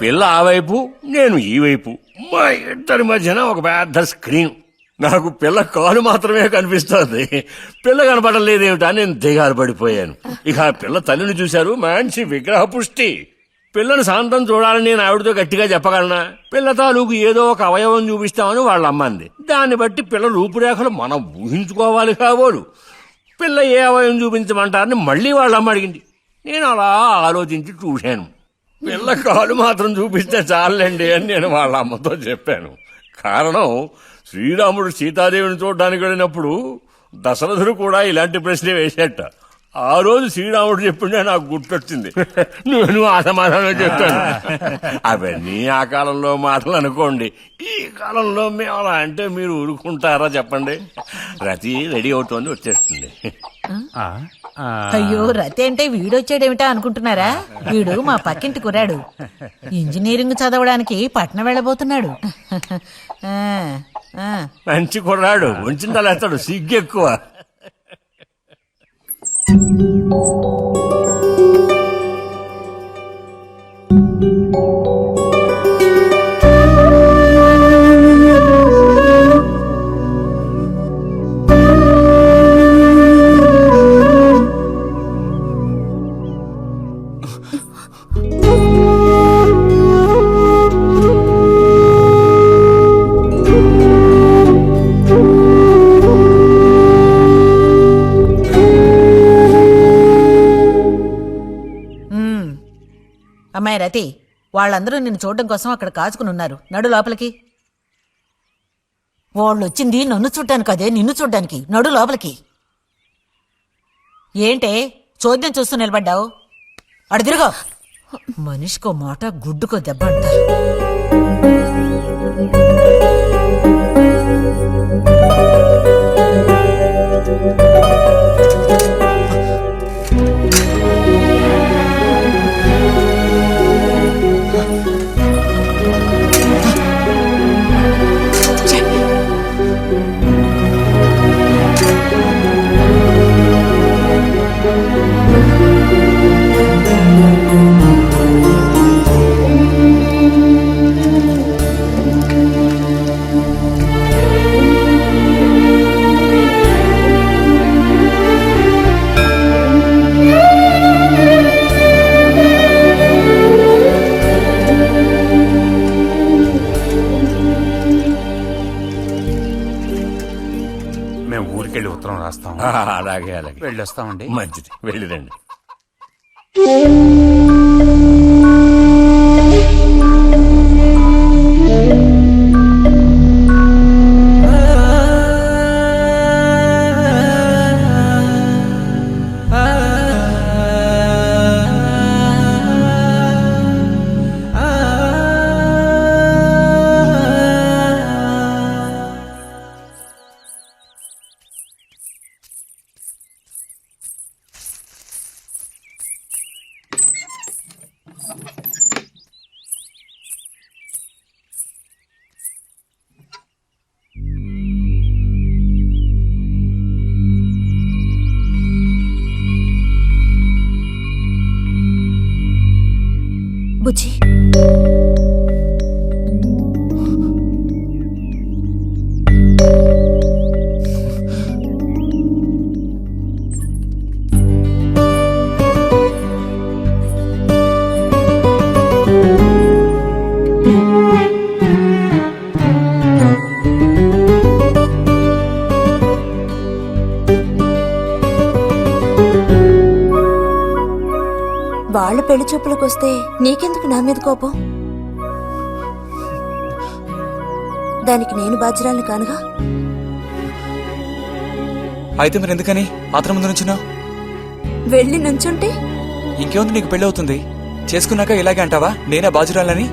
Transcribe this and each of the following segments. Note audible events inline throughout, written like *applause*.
పిల్ల ఆ వైపు నేను ఈ వైపు. మా ఇద్దరి మధ్యన ఒక పెద్ద స్క్రీన్. నాకు పిల్ల కాలు మాత్రమే కనిపిస్తోంది. పిల్ల కనపడడం లేదేమిటా నేను దిగాలు పడిపోయాను. ఇక ఆ పిల్ల తల్లిని చూశారు మంచి విగ్రహ పుష్టి. పిల్లను శాంతం చూడాలని నేను ఆవిడతో గట్టిగా చెప్పగలనా? పిల్ల తాలూకు ఏదో ఒక అవయవం చూపిస్తామని వాళ్ళ అమ్మంది. దాన్ని బట్టి పిల్ల రూపురేఖలు మనం ఊహించుకోవాలి కాబోలు. పిల్ల ఏ అవయవం చూపించమంటారని మళ్ళీ వాళ్ళ అమ్మ అడిగింది. నేను అలా ఆలోచించి చూశాను. పిల్ల కాలు మాత్రం చూపిస్తే చాలండి అని నేను వాళ్ళ అమ్మతో చెప్పాను. కారణం శ్రీరాముడు సీతాదేవిని చూడడానికి వెళ్ళినప్పుడు దశరథుడు కూడా ఇలాంటి ప్రశ్నే వేసేట. ఆ రోజు శ్రీరాముడు చెప్పిండే నాకు గుర్తొచ్చింది. నేను ఆ సమాధానం చెప్పాను అవన్నీ ఆ కాలంలో మాటలు అనుకోండి. ఈ కాలంలో మేము అలా అంటే మీరు ఊరుకుంటారా చెప్పండి? రతి రెడీ అవుతోంది వచ్చేస్తుంది. అయ్యో రతి అంటే వీడొచ్చాడేమిటా అనుకుంటున్నారా? వీడు మా పక్కింటి కురాడు ఇంజనీరింగ్ చదవడానికి పట్నం వెళ్ళబోతున్నాడు. మంచి కుర్రాడు. ఉంచిందలేస్తాడు సిగ్గు ఎక్కువ. వాళ్ళందరూ నిన్ను చూడడం కోసం అక్కడ కాచుకుని ఉన్నారు. నడు లోపలికి. వాళ్ళు వచ్చింది నన్ను చూడ్డానికి అదే నిన్ను చూడ్డానికి. నడు లోపలికి. ఏంటే? చోద్యం చూస్తూ నిలబడ్డావు? అడు మనిషికో మాట గుడ్డుకో దెబ్బ అంటారు. ఊరికెళ్ళి ఉత్తరం రాస్తాం. *laughs* అలాగే అలాగే. వెళ్ళొస్తామండి. మంచిది. వెళ్ళిరండి *laughs* చూపులకు వస్తే నీకెందుకు నా మీద కోపం? దానికి నేను బాధ్యురాలను కానుగా? అయితే మరి ఎందుకని? అతని ముందు నుంచున్నావు? వెళ్ళి నుంచుంటే? ఇంకేముంది నీకు పెళ్ళి అవుతుంది చేసుకున్నాక ఇలాగే అంటావా? నేనే బాజురాలని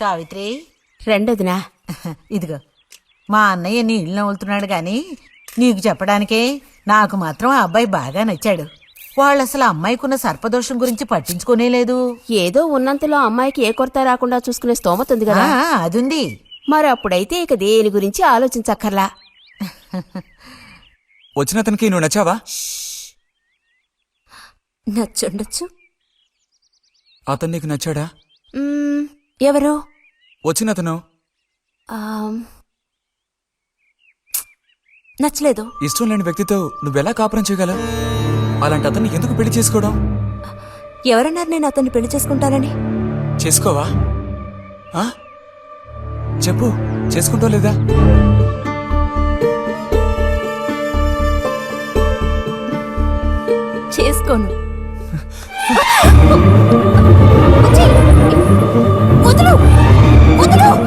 సావిత్రి. రెండోదినా? ఇదిగో. మా అన్నయ్య నీ ఇల్లు నవ్వులుతున్నాడు గాని నీకు చెప్పడానికే నాకు మాత్రం ఆ అబ్బాయి బాగా నచ్చాడు. వాళ్ళు అసలు అమ్మాయికున్న సర్పదోషం గురించి పట్టించుకోనే లేదు. ఏదో ఉన్నంతలో అమ్మాయికి ఏ కొరత రాకుండా చూసుకునే స్తోమత ఉంది ఆ, కదా అదుంది. మరి అప్పుడైతే ఇక దేని గురించి ఆలోచించక్కర్లా? *laughs* వచ్చిన అతనికి నువ్వు నచ్చావా? నచ్చుండొచ్చు. అతను నీకు నచ్చాడా? మ్మ్, ఎవరు? వచ్చిన అతను? ఆమ్, నచ్చలేదు. ఇష్టం లేని వ్యక్తితో నువ్వెలా కాపురం చేయగలవు? అలాంటి అతన్ని ఎందుకు పెళ్ళి చేసుకోవడం? ఎవరన్నారు నేను అతన్ని పెళ్ళి చేసుకుంటానని? చేసుకోవా? ఆ? చెప్పు చేసుకుంటావు లేదా? చేసుకోను. *laughs* వదులు! వదులు!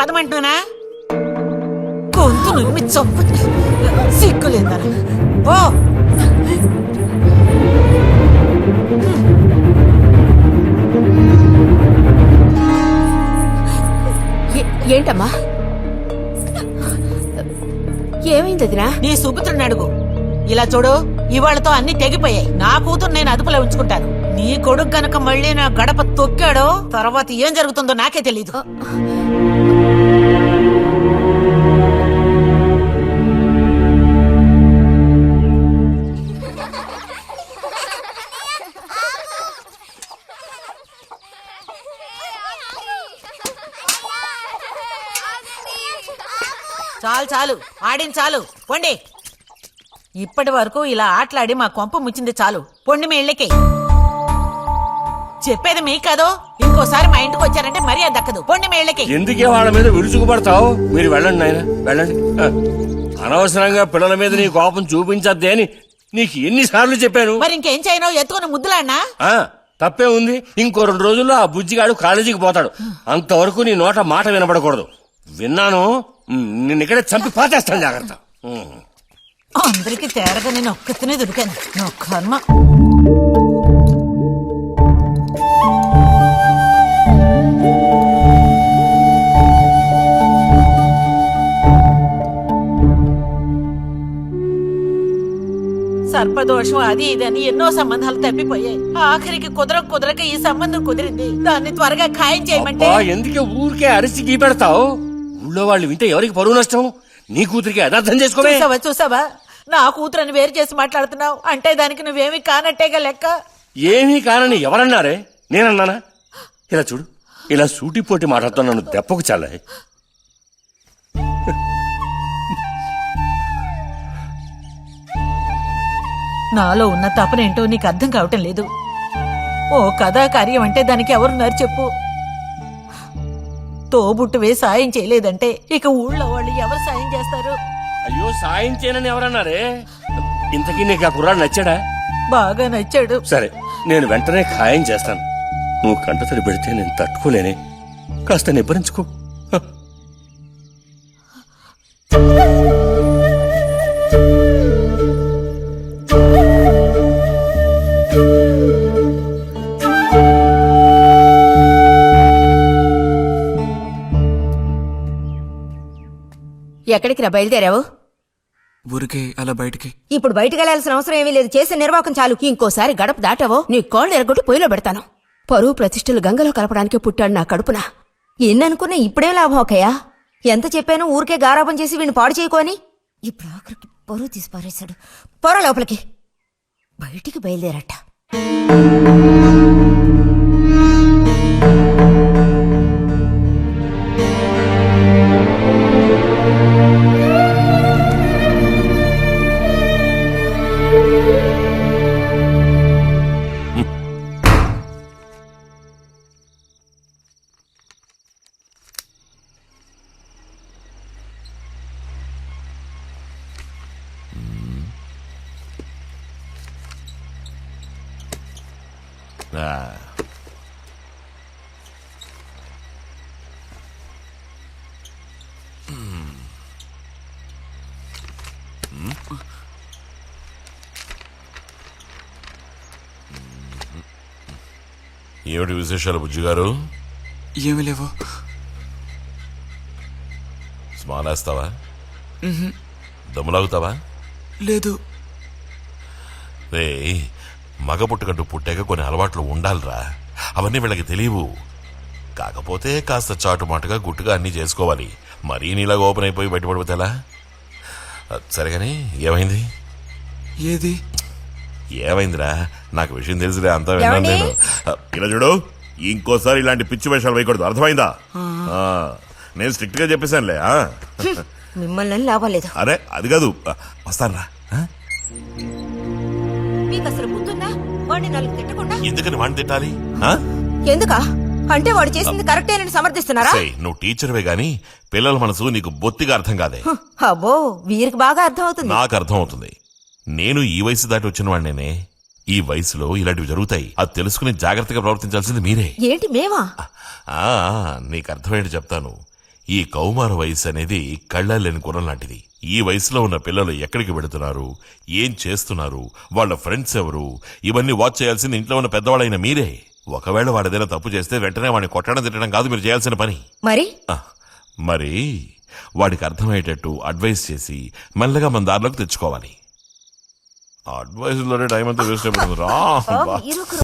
ఇంటికి పదమంటున్నానా గొంతు చంపు ఓ ఏంటమ్మా? ఏమైంది వదినా నీ సుపుత్రుని అడుగు. ఇలా చూడు ఇవాళతో అన్ని తెగిపోయాయి. నా కూతురు నేను అదుపులో ఉంచుకుంటాను. నీ కొడుకు గనక మళ్ళీ నా గడప తొక్కాడో తర్వాత ఏం జరుగుతుందో నాకే తెలీదు. చాలు ఆడిన చాలు. పొండి. ఇప్పటి వరకు ఇలా ఆటలాడి మా కొంప ముచ్చింది చాలు. పొండి మీ ఇళ్ళకి. చెప్పేది మీ కాదో. ఇంకోసారి మా ఇంటికి వచ్చారంటే మర్యాద దక్కదు. పొండి మీ ఇళ్ళకి. ఎందుకే వాళ్ళ మీద విరుచుకుపడతావు? మీరు వెళ్ళండి నాయన వెళ్ళండి. అనవసరంగా పిల్లల మీద నీ కోపం చూపించద్దే అని నీకు ఎన్నిసార్లు చెప్పాను. మరి ఇంకేం చేయను? ఎత్తుకుని ముద్దులాడినా? ఆ తప్పే ఉంది. ఇంకో రెండు రోజుల్లో ఆ బుజ్జిగాడు కాలేజీకి పోతాడు. అంతవరకు నీ నోట మాట వినపడకూడదు. విన్నాను. నిన్ను ఇక్కడే చంపి పాతేస్తాను జాగ్రత్త. అందరికి తేరగా నేను ఒక్కతినే దొరికాను. నా కర్మ. సర్పదోషం అది ఇది అని ఎన్నో సంబంధాలు తప్పిపోయాయి. ఆఖరికి కుదరక కుదరక ఈ సంబంధం కుదిరింది. దాన్ని త్వరగా ఖాయం చేయమంటే ఎందుకే ఊరికే అరిసి గీ పెడతావు ఊళ్ళో వాళ్ళు వింటే ఎవరికి పరువు నష్టం? నీ కూతురికి అదర్థం చేసుకోవే చూసావా చూసావా? నా కూతురని వేరు చేసి మాట్లాడుతున్నావు. అంటే దానికి నువ్వేమి కానట్టేగా లెక్క? ఏమీ కానని ఎవరన్నారే? నేనన్నానా? ఇలా చూడు ఇలా సూటిపోటి మాటలతో నన్ను దెప్పకు చాలే. నాలో ఉన్న తపనేంటో నీకు అర్థం కావటం లేదు. ఓ కథా కార్యం అంటే దానికి ఎవరున్నారు చెప్పు. తోబుట్టువే సాయం చేయలేదంటే ఇక ఊళ్ళో వాళ్ళు ఎవరు సాయం చేస్తారు? అయ్యో సాయం చేయనని ఎవరన్నారే? ఇంతకీ నీకు ఆ కుర్రాడు నచ్చాడా? బాగా నచ్చాడు. సరే నేను వెంటనే ఖాయం చేస్తాను. నువ్వు కంటతడి పెడితే నేను తట్టుకోలేనే. కాస్త నిబ్బరించుకో. ఎక్కడికి రా బయలుదేరావు? ఊరికే అలా బయటికి. ఇప్పుడు బయటకు వెళ్ళాల్సిన అవసరం ఏమీ లేదు. చేసే నిర్వాహకం చాలు. ఇంకోసారి గడప దాటావో నీ కాళ్ళు ఎరగొట్టి పొయ్యిలో పెడతాను. పరువు ప్రతిష్టలు గంగలో కలపడానికి పుట్టాడు నా కడుపున. ఎన్ని అనుకున్నా ఇప్పుడే లాభం ఒకయా ఎంత చెప్పాను ఊరికే గారాపం చేసి వీడిని పాడు చేయకోని ఇప్పుడు ఆఖరికి పొరుగు తీసి పారేశాడు పొర లోపలికి. బయటికి బయలుదేరట. ఏమిటి విశేషాలు బుజ్జిగారు? ఏమీ లేవు. స్మానేస్తావా దమ్ములాగుతావా? లేదు. రే మగ పుట్టుకంటూ పుట్టాక కొన్ని అలవాట్లు ఉండాలిరా. అవన్నీ వీళ్ళకి తెలియవు. కాకపోతే కాస్త చాటుమాటుగా గుట్టుగా అన్నీ చేసుకోవాలి. మరీ నీలాగా ఓపెన్ అయిపోయి బయటపడిపోతే ఎలా ఆ, సరే కానీ ఏమైంది? ఏది? ఏమైందిరా? నాకు విషయం తెలుసులే అంతా విన్నాను? నేను. ఇలా చూడు ఇంకోసారి ఇలాంటి పిచ్చి వేషాలు వేయకూడదు. అర్థమైందా? ఆ, నేను స్ట్రిక్ట్గా చెప్పేశానులే ఆ? మిమ్మల్ని లాభం లేదు. అరే అది కాదు. వస్తానరా. మీకు వాడిని నలుగు తిట్టకుండా? ఎందుకని వాడిని తిట్టాలి? ఆ? ఎందుకా? అంటే వాడు చేసింది కరెక్టేనని సమర్థిస్తున్నారా? నువ్వు టీచర్వే గాని పిల్లల మనసు నీకు బొత్తిగా అర్థం కాదే. హ్, అబ్బో వీరికి బాగా అర్థం అవుతుంది నాకు అర్థం అవుతుంది నేను ఈ వయసు దాటి వచ్చిన వాడినేనే ఈ వయసులో ఇలాంటివి జరుగుతాయి. అది తెలుసుకుని జాగ్రత్తగా ప్రవర్తించాల్సింది మీరే. ఏంటి మేమా? ఆ నీకు అర్థమయ్యేది చెప్తాను. ఈ కౌమార వయసు అనేది కళ్ళ లేని గుణం లాంటిది ఈ వయసులో ఉన్న పిల్లలు ఎక్కడికి వెళుతున్నారు? ఏం చేస్తున్నారు? వాళ్ళ ఫ్రెండ్స్ ఎవరు? ఇవన్నీ వాచ్ చేయాల్సింది ఇంట్లో ఉన్న పెద్దవాళ్ళైన మీరే. ఒకవేళ వాడేదైనా తప్పు చేస్తే వెంటనే వాడిని కొట్టడం తిట్టడం కాదు మీరు చేయాల్సిన పని. మరి? మరి వాడికి అర్థమయ్యేటట్టు అడ్వైస్ చేసి మెల్లగా మన దారిలోకి తెచ్చుకోవాలి. అడ్వైస్లోనే టైం అంతా వేస్ట్ అయిపోతుంది. రా